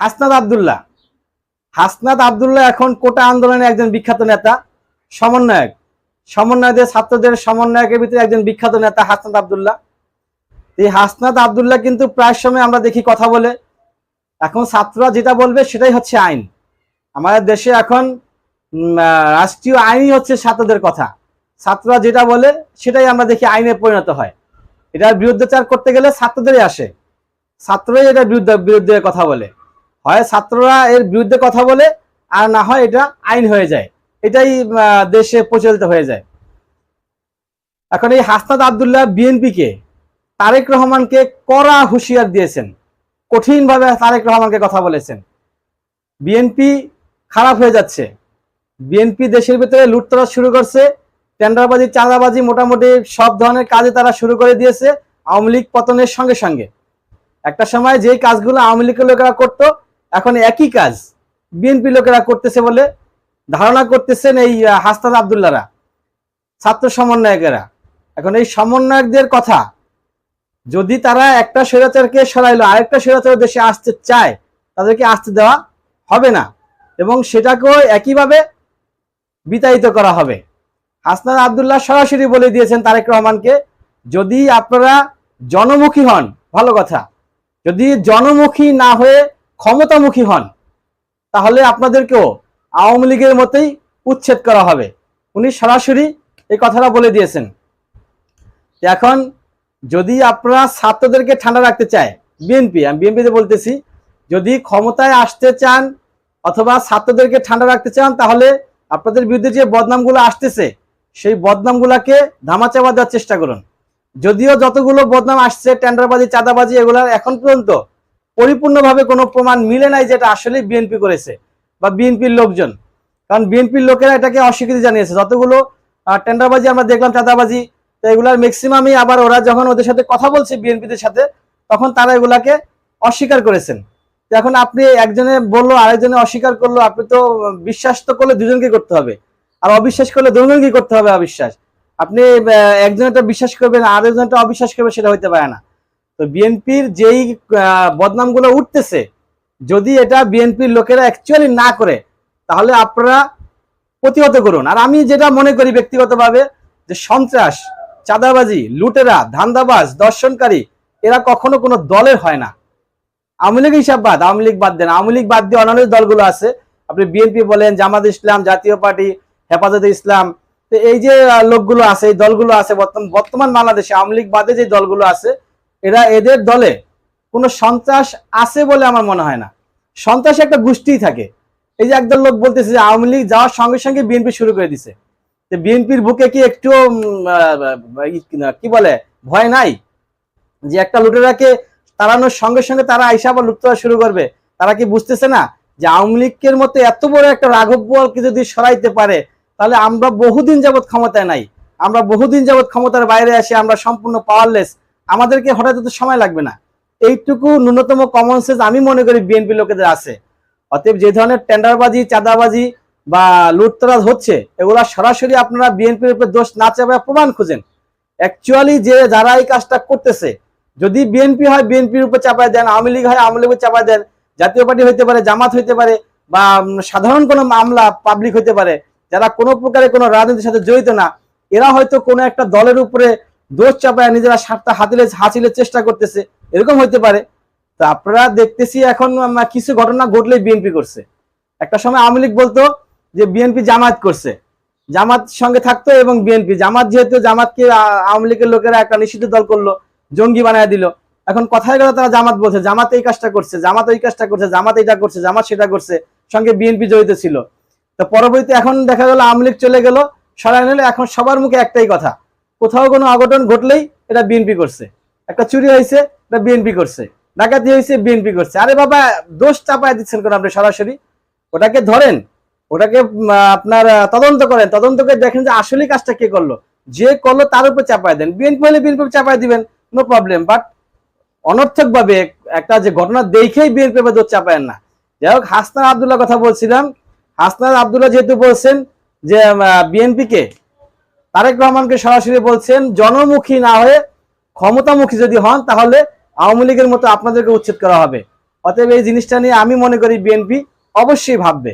হাসনাত আবদুল্লাহ। হাসনাত আবদুল্লাহ এখন কোটা আন্দোলনের একজন বিখ্যাত নেতা, সমন্বয়ক। সমন্বয়কদের ছাত্রদের সমন্বয়কের ভিতরে একজন বিখ্যাত নেতা হাসনাত আবদুল্লাহ। এই হাসনাত আবদুল্লাহ কিন্তু প্রায় সময় আমরা দেখি কথা বলে। এখন ছাত্ররা যেটা বলবে সেটাই হচ্ছে আইন। আমাদের দেশে এখন রাষ্ট্রীয় আইনই হচ্ছে ছাত্রদের কথা। ছাত্ররা যেটা বলে সেটাই আমরা দেখি আইনে পরিণত হয়। এটার বিরুদ্ধাচার করতে গেলে ছাত্রদেরই আসে। ছাত্ররাই এটার বিরুদ্ধে বিরুদ্ধে কথা বলে। হয় ছাত্ররা এর বিরুদ্ধে কথা বলে আর না হয় এটা আইন হয়ে যায়। এটাই দেশে প্রচলিত হয়ে যায়। এখন এই হাসনাত আবদুল্লাহ বিএনপিকে তারেক রহমানকে কড়া হুঁশিয়ার দিয়েছেন। কঠিনভাবে তারেক রহমানকে কথা বলেছেন। বিএনপি খারাপ হয়ে যাচ্ছে। বিএনপি দেশের ভিতরে লুটতরাজ শুরু করছে। টেন্ডারবাজি, চাঁদাবাজি মোটামুটি সব ধরনের কাজে তারা শুরু করে দিয়েছে। আওয়ামী লীগ পতনের সঙ্গে সঙ্গে। একটা সময় যেই কাজগুলো আওয়ামী লীগের লোকেরা করতো এখন একই কাজ। বিএনপি লোকেরা করতেছে বলে ধারণা করতেছেন এই আহ, হাসনাত আবদুল্লাহরা ছাত্র সমন্বয়কেরা। এখন এই সমন্বয়কদের কথা যদি তারা একটা স্বৈরাচারকে সরাইলো আরেকটা স্বৈরাচার দেশে আসতে চায় তাদেরকে আসতে দেওয়া হবে না। এবং সেটাকেও একইভাবে বিতাড়িত করা হবে। হাসনাত আবদুল্লাহ সরাসরি বলে দিয়েছেন তারেক রহমানকে যদি আপনারা জনমুখী হন ভালো কথা যদি জনমুখী না হয়ে ক্ষমতামুখী হন, তাহলে আপনাদেরকেও আওয়ামী লীগের মতোই উচ্ছেদ করা হবে। উনি সরাসরি এই কথাটা বলে দিয়েছেন। এখন যদি আপনারা ছাত্রদেরকে ঠান্ডা রাখতে চায়, বিএনপি, আমি বিএনপিতে বলতেছি, যদি ক্ষমতায় আসতে চান অথবা ছাত্রদেরকে ঠান্ডা রাখতে চান, তাহলে আপনাদের বিরুদ্ধে যে বদনামগুলো আসতেছে, সেই বদনামগুলাকে ধামাচাপা দেওয়ার চেষ্টা করুন। যদিও যতগুলো বদনাম আসছে, টেন্ডারবাজি, চাঁদাবাজি, এগুলার এখন পর্যন্ত পরিপূর্ণভাবে কোনো প্রমাণ মিলে নাই যেটা আসলে বিএনপি করেছে বা বিএনপির লোকজন। কারণ বিএনপির লোকেরা এটাকে অস্বীকৃতি জানিয়েছে। যতগুলো টেন্ডারবাজি আমরা দেখলাম চাঁদাবাজি তো এগুলার ম্যাক্সিমামই আবার ওরা যখন ওদের সাথে কথা বলছে বিএনপিদের সাথে তখন তারা এগুলাকে অস্বীকার করেছেন। তো এখন আপনি একজনে বলল আরেকজনে অস্বীকার করল আপনি তো বিশ্বাস তো করলে দুজনকে করতে হবে। আর অবিশ্বাস করলে দুজনকে করতে হবে অবিশ্বাস। আপনি আহ, একজনেরটা বিশ্বাস করবেন আর আরেকজনটা অবিশ্বাস করবে সেটা হইতে পারে না। তো বিএনপির যেই বদনামগুলো উঠতেছে, যদি এটা বিএনপির লোকেরা অ্যাকচুয়ালি না করে, তাহলে আপনারা প্রতিহত করুন। আর আমি যেটা মনে করি ব্যক্তিগতভাবে, যে সন্ত্রাস, চাঁদাবাজি, লুটেরা, ধান্দাবাজ, দর্শনকারী, এরা কখনো কোনো দলের হয় না। আওয়ামী লীগ হিসাব বাদ, আওয়ামী লীগ বাদ দেন। আওয়ামী লীগ বাদ দিয়ে অন্যান্য দলগুলো আছে। আপনি বিএনপি বলেন, জামাত ইসলাম, জাতীয় পার্টি, হেফাজতে ইসলাম, তো এই যে লোকগুলো আছে, এই দলগুলো আছে বর্তমান বর্তমান বাংলাদেশে আওয়ামী লীগ বাদে যে দলগুলো আছে এরা এদের দলে কোনো সন্ত্রাস আছে বলে আমার মনে হয় না। সন্ত্রাস একটা গোষ্ঠীই থাকে। এই যে একদল লোক বলতেছে যে আওয়ামী লীগ যাওয়ার সঙ্গে সঙ্গে বিএনপি শুরু করে দিছে। বিএনপির বুকে কি একটু কি বলে, ভয় নাই? যে একটা লুটেরাকে তাড়ানোর সঙ্গে সঙ্গে তারা আইসা আবার করা শুরু করবে। তারা কি বুঝতেছে না যে আওয়ামী লীগের মতো এত বড় একটা রাঘব বোয়ালকে যদি সরাইতে পারে, তাহলে আমরা বহুদিন যাবৎ ক্ষমতায় নাই। আমরা বহুদিন যাবৎ ক্ষমতার বাইরে আসি, আমরা সম্পূর্ণ পাওয়ারলেস আমাদেরকে হঠাৎ এত সময় লাগবে না। এইটুকু ন্যূনতম কমন সেন্স আমি মনে করি বিএনপি লোকেদের আছে। অতএব যে ধরনের টেন্ডারবাজি, চাঁদাবাজি বা লুটতরাজ হচ্ছে, এগুলা সরাসরি আপনারা বিএনপির উপর দোষ না চাপে প্রমাণ খুঁজেন। অ্যাকচুয়ালি যে যারা এই কাজটা করতেছে, যদি বিএনপি হয় বিএনপির উপর চাপায় দেন, আওয়ামী লীগ হয়, আওয়ামী লীগের চাপায় দেন, জাতীয় পার্টি হইতে পারে, জামাত হইতে পারে বা সাধারণ কোনো মামলা পাবলিক হইতে পারে, যারা কোনো প্রকারে কোনো রাজনীতির সাথে জড়িত না, এরা হয়তো কোনো একটা দলের উপরে দোষ চাপায় নিজেরা স্বার্থ হাতিলে হাসিলের চেষ্টা করতেছে, এরকম হইতে পারে। তো আপনারা দেখতেছি এখন কিছু ঘটনা ঘটলেই বিএনপি করছে। একটা সময় আওয়ামী লীগ বলতো যে বিএনপি জামাত করছে। জামাত সঙ্গে থাকতো এবং বিএনপি জামাত যেহেতু জামাতকে আওয়ামী লীগের লোকেরা একটা নিষিদ্ধ দল করল, জঙ্গি বানায় দিল। এখন কথায় গেল তারা জামাত বলছে, জামাত এই কাজটা করছে, জামাত ওই কাজটা করছে, জামাত এটা করছে, জামাত সেটা করছে, সঙ্গে বিএনপি জড়িত ছিল। তো পরবর্তীতে এখন দেখা গেল আওয়ামী লীগ চলে গেল, সরাই নিলে, এখন সবার মুখে একটাই কথা কোথাও কোনো অঘটন ঘটলেই এটা বিএনপি করছে। একটা চুরি হয়েছে, এটা বিএনপি করছে। ডাকাতি হয়েছে বিএনপি করছে। আরে বাবা, দোষ চাপায় দিচ্ছেন কেন আপনি সরাসরি? ওটাকে ধরেন, ওটাকে আপনার তদন্ত করেন। তদন্ত করে দেখেন যে আসলে কাজটা কে করল। যে করল তার উপর চাপায় দেন। বিএনপি হলে বিএনপি চাপায় দিবেন নো প্রবলেম বাট অনর্থক ভাবে একটা যে ঘটনা দেখেই বিএনপি দোষ চাপায়েন না। যাই হোক, হাসনাত আবদুল্লাহ কথা বলছিলাম। হাসনাত আবদুল্লাহ যেহেতু বলছেন যে বিএনপি কে তারেক রহমানকে সরাসরি বলছেন, জনমুখী না হয়ে ক্ষমতামুখী যদি হন, তাহলে আওয়ামী লীগের মতো আপনাদেরকে উচ্ছেদ করা হবে। অতএব এই জিনিসটা নিয়ে আমি মনে করি বিএনপি অবশ্যই ভাববে।